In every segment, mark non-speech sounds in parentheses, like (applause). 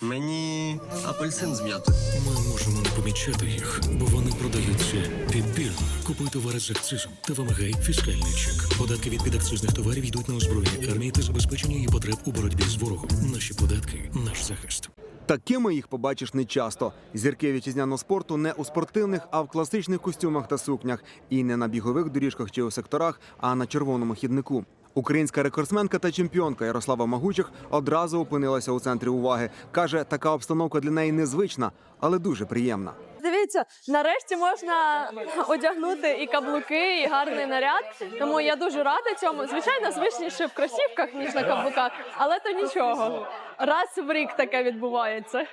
Мені апельсин з м'ятою. Ми можемо не помічати їх, бо вони продаються підбірно. Купуй товари з акцизом та вимагай фіскальний чек. Податки від підакцизних товарів йдуть на озброєння армії та забезпечення її потреб у боротьбі з ворогом. Наші податки наш захист. Такими їх побачиш не часто. Зірки вітчизняного спорту не у спортивних, а в класичних костюмах та сукнях, і не на бігових доріжках чи у секторах, а на червоному хіднику. Українська рекордсменка та чемпіонка Ярослава Магучих одразу опинилася у центрі уваги. каже, така обстановка для неї незвична, але дуже приємна. Дивіться, нарешті можна одягнути і каблуки, і гарний наряд. Тому я дуже рада цьому. Звичайно, звичніше в кросівках, ніж на каблуках, але то нічого. Раз в рік таке відбувається.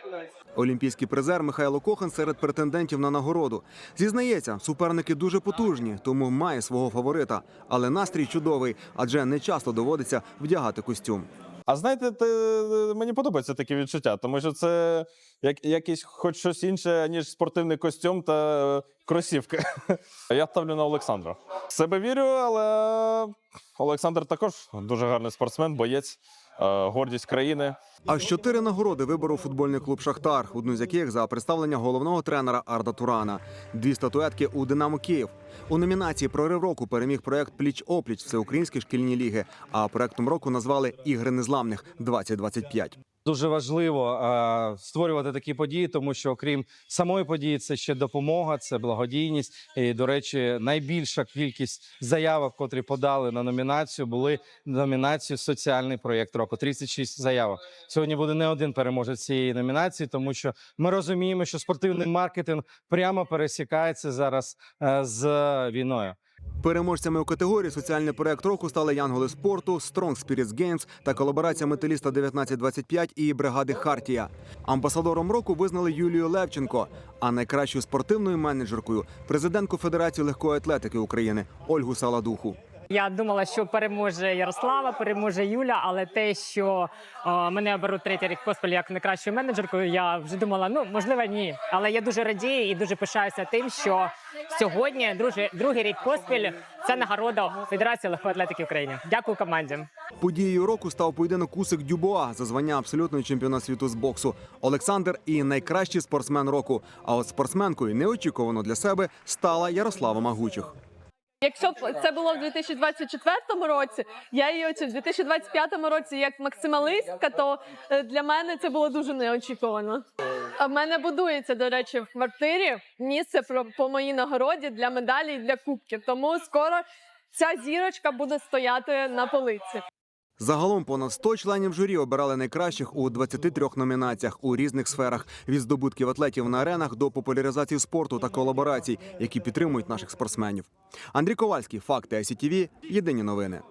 Олімпійський призер Михайло Кохан серед претендентів на нагороду. Зізнається, суперники дуже потужні, тому має свого фаворита. Але настрій чудовий, адже не часто доводиться вдягати костюм. А знаєте, ти, мені подобається таке відчуття, тому що це як, якийсь хоч щось інше, ніж спортивний костюм та е, кросівки. (laughs) Я ставлю на Олександра. Себе вірю, але Олександр також дуже гарний спортсмен, боєць, е, гордість країни. Аж чотири нагороди виборов футбольний клуб Шахтар, одну з яких за представлення головного тренера Арда Турана. Дві статуетки у Динамо Київ. У номінації Прорив року переміг проект Пліч опліч всеукраїнські шкільні ліги. А проектом року назвали Ігри незламних 2025 Дуже важливо е, створювати такі події, тому що окрім самої події, це ще допомога, це благодійність. І, до речі, найбільша кількість заявок, котрі подали на номінацію, були номінацію соціальний проєкт року. 36 заявок. Сьогодні буде не один переможець цієї номінації, тому що ми розуміємо, що спортивний маркетинг прямо пересікається зараз е, з війною. Переможцями у категорії соціальний проект року стали Янголи спорту, Strong Spirits Games та колаборація металіста 1925 і бригади Хартія. Амбасадором року визнали Юлію Левченко, а найкращою спортивною менеджеркою президентку Федерації легкої атлетики України Ольгу Саладуху. Я думала, що переможе Ярослава, переможе Юля, але те, що е, мене оберуть третій рік поспіль як найкращою менеджеркою, я вже думала, ну можливо, ні. Але я дуже радію і дуже пишаюся тим, що сьогодні, друже, другий рік поспіль, це нагорода Федерації легкої атлетики України. Дякую команді. Подією року став поєдинок Усик Дюбуа за звання абсолютного чемпіона світу з боксу. Олександр і найкращий спортсмен року. А от спортсменкою неочікувано для себе стала Ярослава Магучих. Якщо б це було в 2024 році, я її оцю в 2025 році як максималістка, то е, для мене це було дуже неочікувано. А в мене будується, до речі, в квартирі місце про- по моїй нагороді для медалі і для кубків. Тому скоро ця зірочка буде стояти на полиці. Загалом понад 100 членів журі обирали найкращих у 23 номінаціях у різних сферах від здобутків атлетів на аренах до популяризації спорту та колаборацій, які підтримують наших спортсменів. Андрій Ковальський, факти ICTV, Єдині новини.